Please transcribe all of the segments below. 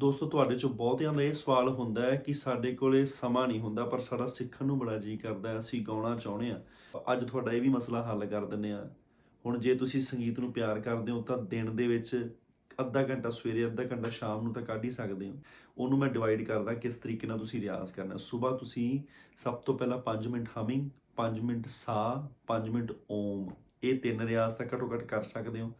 ਦੋਸਤੋ, ਤੁਹਾਡੇ ਚੋਂ ਬਹੁਤਿਆਂ ਦਾ ਇਹ ਸਵਾਲ ਹੁੰਦਾ ਹੈ ਕਿ ਸਾਡੇ ਕੋਲੇ ਸਮਾਂ ਨਹੀਂ ਹੁੰਦਾ, ਪਰ ਸਾਡਾ ਸਿੱਖਣ ਨੂੰ ਬੜਾ ਜੀ ਕਰਦਾ ਅਸੀਂ ਗਾਉਣਾ ਚਾਹੁੰਦੇ ਆ ਅੱਜ ਤੁਹਾਡਾ ਇਹ ਵੀ ਮਸਲਾ ਹੱਲ ਕਰ ਦਿੰਨੇ ਆ ਹੁਣ ਜੇ ਤੁਸੀਂ ਸੰਗੀਤ ਨੂੰ ਪਿਆਰ ਕਰਦੇ ਹੋ, ਤਾਂ ਦਿਨ ਦੇ ਵਿੱਚ ਅੱਧਾ ਘੰਟਾ ਸਵੇਰੇ, ਅੱਧਾ ਘੰਟਾ ਸ਼ਾਮ ਨੂੰ ਤਾਂ ਕੱਢ ਹੀ ਸਕਦੇ ਹੋ। ਉਹਨੂੰ ਮੈਂ ਡਿਵਾਈਡ ਕਰਦਾ ਕਿਸ ਤਰੀਕੇ ਨਾਲ ਤੁਸੀਂ ਰਿਆਜ਼ ਕਰਨਾ ਸਵੇਰ ਤੁਸੀਂ ਸਭ ਤੋਂ ਪਹਿਲਾਂ 5 ਮਿੰਟ ਹਮਿੰਗ 5 ਮਿੰਟ ਸਾ 5 ਮਿੰਟ ਓਮ। ਇਹ ਤਿੰਨ ਰਿਆਜ਼ ਤਾਂ ਘੱਟੋ ਘੱਟ ਕਰ ਸਕਦੇ ਹੋ।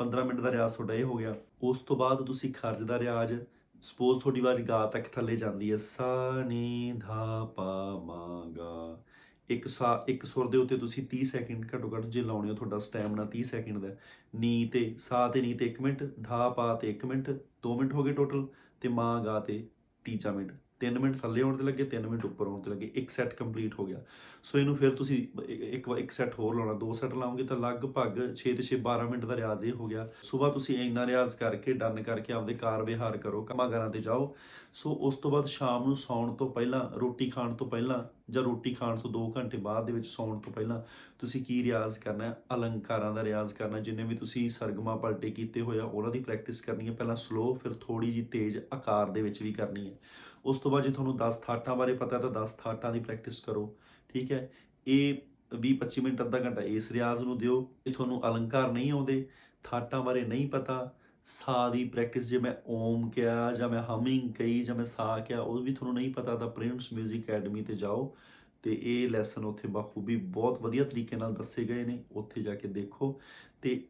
15 ਮਿੰਟ ਦਾ ਰਿਆਜ਼ ਤੁਹਾਡਾ ਇਹ ਹੋ ਗਿਆ। ਉਸ ਤੋਂ ਬਾਅਦ ਤੁਸੀਂ ਖਰਜ ਦਾ ਰਿਆਜ਼ ਸਪੋਜ਼ ਤੁਹਾਡੀ ਆਵਾਜ਼ ਗਾ ਤੱਕ ਥੱਲੇ ਜਾਂਦੀ ਹੈ ਸਾ ਨੀ ਧਾ ਪਾ ਮਾ ਗਾ ਇੱਕ ਸਾ, ਇੱਕ ਸੁਰ ਦੇ ਉੱਤੇ ਤੁਸੀਂ 30 ਸੈਕਿੰਡ ਘੱਟੋ ਘੱਟ ਜੇ ਲਾਉਣੇ ਹੋ, ਤੁਹਾਡਾ ਸਟੈਮਿਨਾ 30 ਸੈਕਿੰਡ ਦਾ ਹੈ। ਨੀ ਤੇ ਸਾ ਤੇ ਨੀ ਤੇ 1 ਮਿੰਟ, ਧਾ ਪਾ ਤੇ 1 ਮਿੰਟ 2 ਮਿੰਟ ਹੋ ਗਏ ਟੋਟਲ ਤੇ ਮਾ ਗਾ ਤੇ ਤੀਜਾ ਮਿੰਟ 3 ਮਿੰਟ ਥੱਲੇ ਆਉਣ ਤੇ ਲੱਗੇ 3 ਮਿੰਟ ਉੱਪਰ ਆਉਣ ਤੇ ਲੱਗੇ, ਇੱਕ ਸੈੱਟ ਕੰਪਲੀਟ ਹੋ ਗਿਆ। ਸੋ ਇਹਨੂੰ ਫਿਰ ਤੁਸੀਂ ਇੱਕ ਵਾਰ ਇੱਕ ਸੈੱਟ ਹੋਰ ਲਾਉਣਾ, ਦੋ ਸੈੱਟ ਲਾਉਂਗੇ ਤਾਂ ਲਗਭਗ 6 ਤੇ 6 12 ਮਿੰਟ ਦਾ ਰਿਆਜ਼ ਇਹ ਹੋ ਗਿਆ। ਸਵੇਰ ਤੁਸੀਂ ਇੰਨਾ ਰਿਆਜ਼ ਕਰਕੇ ਡਨ ਕਰਕੇ ਆਪਦੇ ਕਾਰ ਵਿਹਾਰ ਕਰੋ ਕੰਮਾਂ ਕਾਰਾਂ ਤੇ ਜਾਓ। ਸੋ ਉਸ ਤੋਂ ਬਾਅਦ ਸ਼ਾਮ ਨੂੰ ਸੌਣ ਤੋਂ ਪਹਿਲਾਂ, ਰੋਟੀ ਖਾਣ ਤੋਂ ਪਹਿਲਾਂ ਜਾਂ ਰੋਟੀ ਖਾਣ ਤੋਂ 2 ਘੰਟੇ ਬਾਅਦ ਦੇ ਵਿੱਚ ਸੌਣ ਤੋਂ ਪਹਿਲਾਂ ਤੁਸੀਂ ਕੀ ਰਿਆਜ਼ ਕਰਨਾ ਹੈ? ਅਲੰਕਾਰਾਂ ਦਾ ਰਿਆਜ਼ ਕਰਨਾ ਜਿੰਨੇ ਵੀ ਤੁਸੀਂ ਸਰਗਮਾ ਪਲਟੇ ਕੀਤੇ ਹੋਏ ਆ, ਉਹਨਾਂ ਦੀ ਪ੍ਰੈਕਟਿਸ ਕਰਨੀ ਹੈ। ਪਹਿਲਾਂ ਸਲੋ ਫਿਰ ਥੋੜੀ ਜੀ ਤੇਜ਼ ਆਕਾਰ ਦੇ ਵਿੱਚ ਵੀ ਕਰਨੀ ਹੈ। ਉਸ ਤੋਂ ਬਾਅਦ ਜੇ ਤੁਹਾਨੂੰ 10 ਥਾਟਾਂ ਬਾਰੇ ਪਤਾ ਤਾਂ 10 ਥਾਟਾਂ ਦੀ ਪ੍ਰੈਕਟਿਸ ਕਰੋ, ਠੀਕ ਹੈ? ਇਹ 20 25 ਮਿੰਟ ਅੱਧਾ ਘੰਟਾ ਇਸ ਰਿਆਜ਼ ਨੂੰ ਦਿਓ ਜੇ ਤੁਹਾਨੂੰ ਅਲੰਕਾਰ ਨਹੀਂ ਆਉਂਦੇ ਥਾਟਾਂ ਬਾਰੇ ਨਹੀਂ ਪਤਾ, ਸਾ ਦੀ ਪ੍ਰੈਕਟਿਸ ਜੇ ਮੈਂ ਓਮ ਕਿਹਾ ਜਾਂ ਮੈਂ ਹਮਿੰਗ ਕਹੀ ਜਾਂ ਮੈਂ ਸਾ ਕਿਹਾ, ਉਹ ਵੀ ਤੁਹਾਨੂੰ ਨਹੀਂ ਪਤਾ, ਤਾਂ ਪ੍ਰਿੰਟਸ 뮤직 ਅਕੈਡਮੀ ਤੇ ਜਾਓ ਤੇ ਇਹ ਲੈਸਨ ਉੱਥੇ ਬਖੂਬੀ ਬਹੁਤ ਵਧੀਆ ਤਰੀਕੇ ਨਾਲ ਦੱਸੇ ਗਏ ਨੇ, ਉੱਥੇ ਜਾ ਕੇ ਦੇਖੋ ਤੇ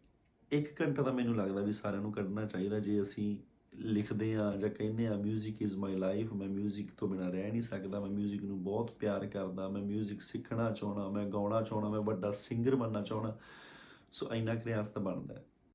ਇੱਕ ਘੰਟਾ ਤਾਂ ਮੈਨੂੰ ਲੱਗਦਾ ਵੀ ਸਾਰਿਆਂ ਨੂੰ ਕੱਢਣਾ ਚਾਹੀਦਾ ਜੇ ਅਸੀਂ ਲਿਖਦੇ ਆ ਜਾਂ ਕਹਿੰਦੇ ਆ 뮤직 ਇਜ਼ ਮਾਈ ਲਾਈਫ ਮੈਂ 뮤직 ਤੋਂ ਬਿਨਾ ਰਹਿ ਨਹੀਂ ਸਕਦਾ ਮੈਂ 뮤직 ਨੂੰ ਬਹੁਤ ਪਿਆਰ ਕਰਦਾ ਮੈਂ 뮤직 ਸਿੱਖਣਾ ਚਾਹਣਾ ਮੈਂ ਗਾਉਣਾ ਚਾਹਣਾ ਮੈਂ ਵੱਡਾ ਸਿੰਗਰ ਬਣਨਾ ਚਾਹਣਾ ਸੋ ਇੰਨਾ ਕੁ ਰਿਆਜ਼ ਤਾਂ ਬਣਦਾ ਹੈ